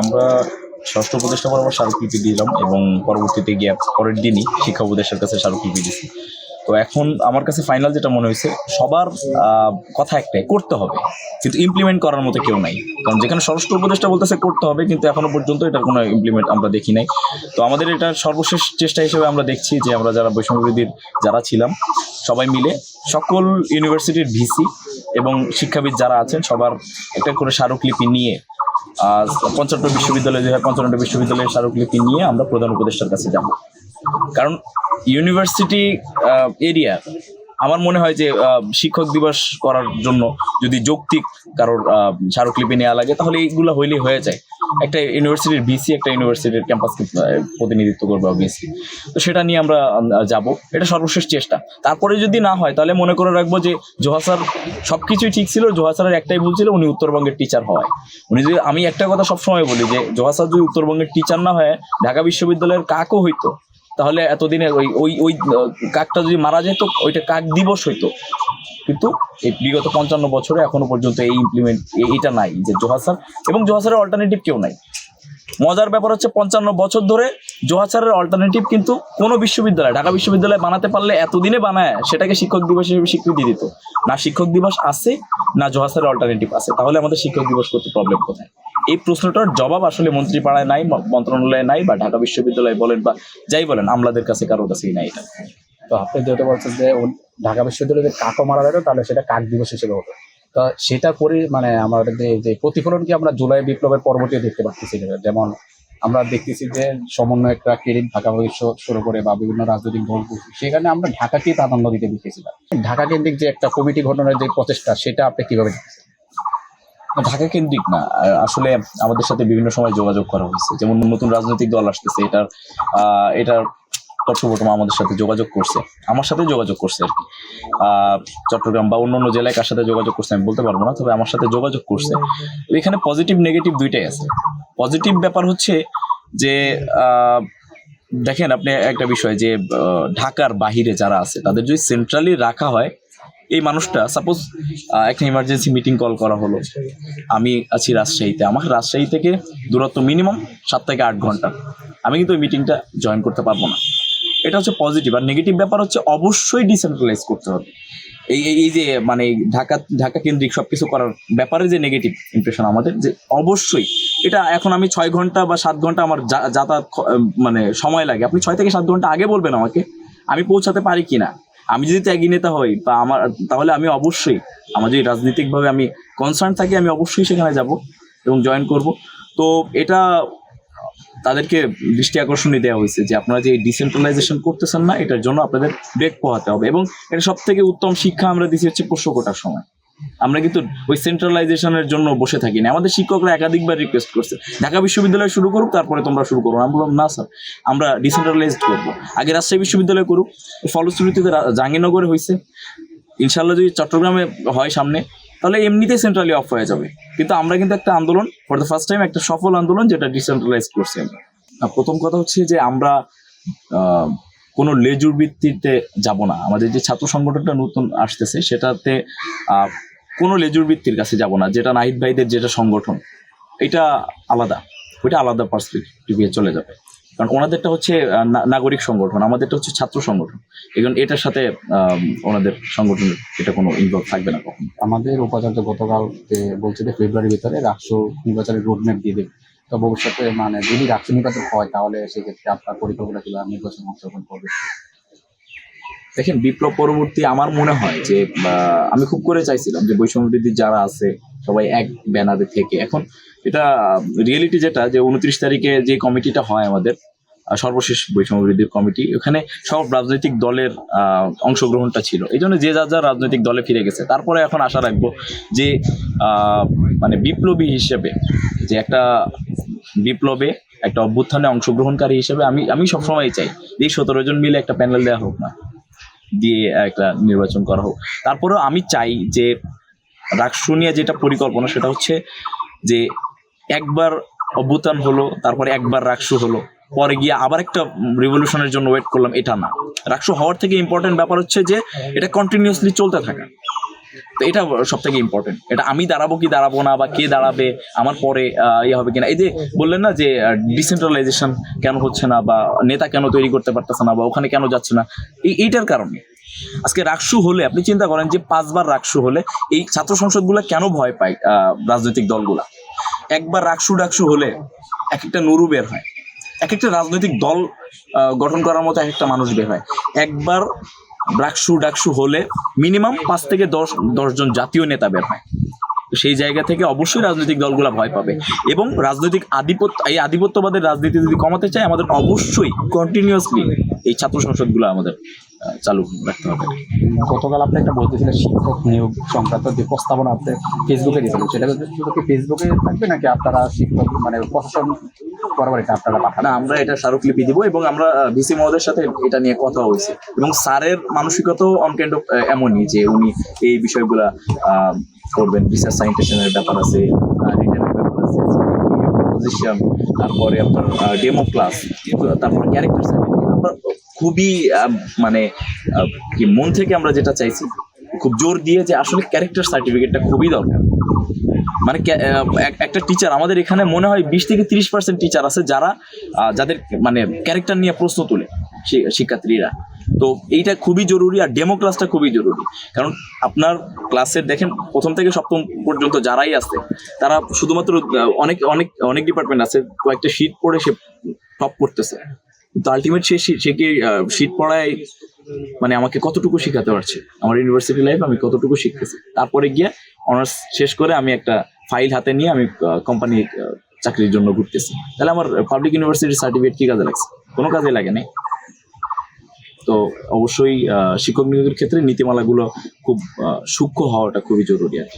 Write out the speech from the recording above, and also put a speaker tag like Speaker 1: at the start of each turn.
Speaker 1: আমরা ষষ্ঠ উপদেষ্টা বরাবর স্মারকলিপি দিলাম এবং পরবর্তীতে গিয়ে পরের দিনই শিক্ষা উপদেষ্টার কাছে স্মারকলিপি দিচ্ছি তো এখন আমার কাছে ফাইনাল যেটা মনে হয়েছে, সবার কথা একটাই, করতে হবে। কিন্তু ইমপ্লিমেন্ট করার মতো কেউ নাই। কারণ যেখানে ষষ্ঠ উপদেষ্টা বলতেছে করতে হবে, কিন্তু এখনও পর্যন্ত এটার কোনো ইমপ্লিমেন্ট আমরা দেখি নাই। তো আমাদের এটা সর্বশেষ চেষ্টা হিসেবে আমরা দেখছি যে আমরা যারা বৈষম্যবিধির যারা ছিলাম, সবাই মিলে সকল ইউনিভার্সিটির ভিসি এবং শিক্ষাবিদ যারা আছেন, সবার একটা করে স্মারকলিপি নিয়ে পঞ্চান্ন বিশ্ববিদ্যালয় যে হাজার পঞ্চান্ন বিশ্ববিদ্যালয়ের স্মারকলিপি নিয়ে আমরা প্রধান উপদেষ্টার কাছে যাব। কারণ ইউনিভার্সিটি এরিয়া, আমার মনে হয় যে শিক্ষক দিবস করার জন্য যদি যৌক্তিক কারোর স্মারকলিপি নেওয়া লাগে, তাহলে এইগুলো হইলেই হয়ে যায়। একটা ইউনিভার্সিটির বিসি একটা ইউনিভার্সিটির ক্যাম্পাসকে প্রতিনিধিত্ব করবে অবভিয়াসলি তো সেটা নিয়ে আমরা যাব। এটা সর্বশেষ চেষ্টা। তারপরে যদি না হয়, তাহলে মনে করে রাখব যে জোহা স্যার সব কিছুই ঠিক ছিল। জোহা স্যারের একটাই ভুল ছিল, উনি উত্তরবঙ্গের টিচার হয় উনি যদি, আমি একটা কথা সবসময় বলি যে, জোহা স্যার যদি উত্তরবঙ্গের টিচার না হয়, ঢাকা বিশ্ববিদ্যালয়ের কাকও হইতো। তাহলে এতদিনে ওই ওই ওই কাকটা যদি মারা যেত, ওইটা কাক দিবস হইতো। কিন্তু এই বিগত পঞ্চান্ন বছরে এখনও পর্যন্ত এই ইমপ্লিমেন্ট এইটা নাই যে জোহা স্যার। এবং জোহা স্যারের অল্টারনেটিভ কেউ নাই। মজার ব্যাপার হচ্ছে পঞ্চান্ন বছর ধরে জোহা স্যারের অল্টারনেটিভ কিন্তু কোনো বিশ্ববিদ্যালয়, ঢাকা বিশ্ববিদ্যালয় বানাতে পারলে এতদিনে বানায়, সেটাকে শিক্ষক দিবস হিসেবে স্বীকৃতি দিত। না শিক্ষক দিবস আছে, না জোহা স্যারের অল্টারনেটিভ আছে। তাহলে আমাদের শিক্ষক দিবস করতে প্রবলেম কোথায়? এই প্রশ্নটার জবাব আসলে মন্ত্রীপাড়ায় নাই মন্ত্রণালয়ে নাই বা ঢাকা বিশ্ববিদ্যালয় বলেন বা যাই বলেন, আমলাদের কাছে কারোর কাছেই নাই এটা।
Speaker 2: তো আপনি যেটা বলছেন যে ঢাকা বিশ্ববিদ্যালয়ে কাকও মারা যেত তাহলে সেটা কাক দিবস হিসেবে হতো তো সেটা করে মানে আমাদের যে প্রতিফলন কি আমরা জুলাই বিপ্লবের পরবর্তী দেখতে পাচ্ছি যেমন আমরা দেখতেছি যে সমন্বয়করা ক্রেডিট ঢাকা বিশ্ব শুরু করে বা বিভিন্ন রাজনৈতিক দল সেখানে আমরা ঢাকাকেই প্রাধান্য দিতে দেখেছিলাম। ঢাকা কেন্দ্রিক যে একটা কমিটি ঘটনার যে প্রচেষ্টা, সেটা আপনি কীভাবে দেখতেছেন?
Speaker 1: ঢাকা কেন্দ্রিক না। আসলে আমাদের সাথে বিভিন্ন সময় যোগাযোগ করা হয়েছে। যেমন নতুন রাজনৈতিক দল আসতেছে, এটার এটার চট্টগ্রাম আমাদের সাথে যোগাযোগ করছে। আমার সাথে যোগাযোগ করছে আর কি। চট্টগ্রাম বা অন্যান্য জেলায় কার সাথে যোগাযোগ করছে আমি বলতে পারব না, তবে আমার সাথে যোগাযোগ করছে। এখানে পজিটিভ নেগেটিভ দুইটাই আছে। পজিটিভ ব্যাপার হচ্ছে যে দেখেন আপনি একটা বিষয় যে ঢাকার বাহিরে যারা আছে, তাদের যদি সেন্ট্রালি রাখা হয় এই মানুষটা সাপোজ একটা ইমার্জেন্সি মিটিং কল করা হলো। আমি আছি রাজশাহীতে। আমার রাজশাহী থেকে দূরত্ব মিনিমাম সাত থেকে আট ঘণ্টা। আমি কিন্তু ওই মিটিংটা জয়েন করতে পারব না। এটা হচ্ছে পজিটিভ আর নেগেটিভ ব্যাপার হচ্ছে অবশ্যই ডিসেন্ট্রালাইজ করতে হবে। এই, এই- যে মানে ঢাকা ঢাকা কেন্দ্রিক সব কিছু করার ব্যাপারে যে নেগেটিভ ইমপ্রেশন আমাদের, যে অবশ্যই এটা এখন আমি ছয় ঘণ্টা বা সাত ঘণ্টা আমার যাতায়াত মানে সময় লাগে। আপনি ছয় থেকে সাত ঘণ্টা আগে বলবেন আমাকে, আমি পৌঁছাতে পারি কিনা? আমি যদি ত্যাগী নেতা হই বা আমার, তাহলে আমি অবশ্যই, আমার যদি রাজনৈতিকভাবে আমি কনসার্ন থাকি, আমি অবশ্যই সেখানে যাব এবং জয়েন করব। তো এটা তাদেরকে দৃষ্টি আকর্ষণই দেওয়া হয়েছে যে আপনারা যে ডিসেন্ট্রালাইজেশন করতেছেন না, এটার জন্য আপনাদের ব্রেক পোহাতে হবে এবং এটা সব থেকে উত্তম শিক্ষা আমরা দিচ্ছি হচ্ছে পোষ্য কোটার সময়। আমরা কিন্তু ওই সেন্ট্রালাইজেশনের জন্য বসে থাকি না। আমাদের শিক্ষকরা একাধিকবার রিকোয়েস্ট করছে, ঢাকা বিশ্ববিদ্যালয় শুরু করুক, তারপরে তোমরা শুরু করো। আমি বললাম, না স্যার, আমরা ডিসেন্ট্রালাইজড করব। আগে রাজশাহী বিশ্ববিদ্যালয় করুক। ফলশ্রুতিতে জাহাঙ্গীরনগরে হয়েছে। ইনশাল্লাহ যদি চট্টগ্রামে হয় সামনে, তাহলে এমনিতেই সেন্ট্রালি অফ হয়ে যাবে। কিন্তু আমরা কিন্তু একটা আন্দোলন ফর দ্য ফার্স্ট টাইম একটা সফল আন্দোলন যেটা ডিসেন্ট্রালাইজ করছি আমরা। প্রথম কথা হচ্ছে যে আমরা কোনো লেজুর ভিত্তিতে যাব না। আমাদের যে ছাত্র সংগঠনটা নতুন আসতেছে, সেটাতে কোনো লেজুর বৃত্তির কাছে যাব না, যেটা নাহিদ ভাইদের যেটা সংগঠন, এটা আলাদা, ওইটা আলাদা পার্সপেক্টিভে চলে যাবে। কারণ ওনাদেরটা হচ্ছে নাগরিক সংগঠন, আমাদেরটা হচ্ছে ছাত্র সংগঠন। এখন এটার সাথে ওনাদের সংগঠনের এটা কোনো ইনভলভ থাকবে না কখনো।
Speaker 2: আমাদের উপাচার্য গতকাল বলছে যে ফেব্রুয়ারির ভিতরে রাষ্ট্র নির্বাচনের রোডম্যাপ দিয়ে দেবে। তো ভবিষ্যতে মানে যদি রাষ্ট্র নির্বাচন হয়, তাহলে সেক্ষেত্রে আপনার পরিকল্পনা ছিল নির্বাচন অংশগ্রহণ করবে?
Speaker 1: দেখেন বিপ্লব পরবর্তী আমার মনে হয় যে আমি খুব করে চাইছিলাম যে বৈষম্য বিরোধী যারা আছে, সবাই এক ব্যানারে থেকে। এখন এটা রিয়েলিটি যেটা, যে উনত্রিশ তারিখে যে কমিটিটা হয় আমাদের সর্বশেষ বৈষম্য বিরোধী কমিটি, ওখানে সব রাজনৈতিক দলের অংশগ্রহণটা ছিল। এই জন্য যে যার যার রাজনৈতিক দলে ফিরে গেছে। তারপরে এখন আশা রাখব যে মানে বিপ্লবী হিসেবে যে একটা বিপ্লবে, একটা অভ্যুত্থানে অংশগ্রহণকারী হিসেবে আমি আমি সবসময় চাই যে সতেরো জন মিলে একটা প্যানেল দেওয়া হোক না। দিয়ে একটা নির্বাচন করা হোক। তারপরেও আমি চাই যে রাকসুনিয়া নিয়ে যেটা পরিকল্পনা সেটা হচ্ছে যে একবার অভ্যুত্থান হলো, তারপরে একবার রাকসু হলো, পরে গিয়ে আবার একটা রিভলিউশনের জন্য ওয়েট করলাম, এটা না। রাকসু হওয়ার থেকে ইম্পর্টেন্ট ব্যাপার হচ্ছে যে এটা কন্টিনিউসলি চলতে থাকা। তো এটা সব থেকে ইম্পর্টেন্ট এটা আমি দাঁড়াবো কি দাঁড়াবো না বা কে দাঁড়াবে, আমার পরে ইয়ে হবে কিনা। এই যে বললেন না যে ডিসেন্ট্রালাইজেশন কেন হচ্ছে না বা নেতা কেন তৈরি করতে পারতেছে না বা ওখানে কেন যাচ্ছে না, এই, এইটার কারণে। আজকে রাকসু হলে, আপনি চিন্তা করেন যে পাঁচবার রাকসু হলে এই ছাত্র সংসদগুলো কেন ভয় পায় রাজনৈতিক দলগুলা? একবার রাকসু ডাকসু হলে এক একটা নুরু বের হয়। এক একটা রাজনৈতিক দল গঠন করার মতো এক একটা মানুষ বের হয়। একবার রাকসু ডাকসু হলে মিনিমাম পাঁচ থেকে দশ দশজন জাতীয় নেতা বের হয়। সেই জায়গা থেকে অবশ্যই রাজনৈতিক দলগুলো ভয় পাবে। এবং রাজনৈতিক আধিপত্য, এই আধিপত্যবাদের রাজনীতি যদি কমাতে চায়, আমাদের অবশ্যই কন্টিনিউয়াসলি এই ছাত্র সংসদগুলো আমাদের চালু রাখতে হবে।
Speaker 2: গতকাল আপনি একটা বলতেছিলেন, শিক্ষক নিয়োগ সংক্রান্ত যে প্রস্তাবনা আপনি ফেসবুকে দিয়েছিলেন। সেটা ফেসবুকে থাকবে নাকি আপনারা শিক্ষক মানে প্রশাসন এটা
Speaker 1: আমরা এটা স্মারকলিপি দিব এবং আমরা ভিসি মহোদয়ের সাথে এটা নিয়ে কথা হয়েছে। এবং স্যারের মানসিকতাও এমনই যে উনি এই বিষয়গুলা করবেন। রিসার্চ সাইন্টেশনের ব্যাপার আছে পজিশন তারপরে আপনার ডেমো ক্লাস তারপরে ক্যারেক্টার আমরা খুবই মানে মন থেকে আমরা যেটা চাইছি, খুব জোর দিয়ে যে আসলে ক্যারেক্টার সার্টিফিকেটটা খুবই দরকার। মানে একটা টিচার আমাদের এখানে মনে হয় বিশ থেকে তিরিশ পার্সেন্ট টিচার আছে যারা যাদের মানে ক্যারেক্টার নিয়ে প্রশ্ন তোলে শিক্ষার্থীরা। তো এইটা খুবই জরুরি আর ডেমো ক্লাসটা খুবই জরুরি। কারণ আপনার ক্লাসের দেখেন, প্রথম থেকে সপ্তম পর্যন্ত যারাই আছে, তারা শুধুমাত্র অনেক অনেক অনেক ডিপার্টমেন্ট আছে, কয়েকটা শীত পড়ে সে টপ করতেছে। কিন্তু আলটিমেট সে সে কি শীট পড়ায় মানে আমাকে কতটুকু শেখাতে পারছে? আমার ইউনিভার্সিটি লাইফ আমি কতটুকু শিখতেছি? তারপরে গিয়ে অনার্স শেষ করে আমি একটা ফাইল হাতে নিয়ে আমি কোম্পানি চাকরির জন্য ঘুরতেছি। তাহলে আমার পাবলিক ইউনিভার্সিটির সার্টিফিকেট কি কাজে লাগছে? কোনো কাজে লাগে নাই। তো অবশ্যই শিক্ষক নিয়োগের ক্ষেত্রে নীতিমালাগুলো খুব সূক্ষ্ম হওয়াটা খুবই জরুরি আর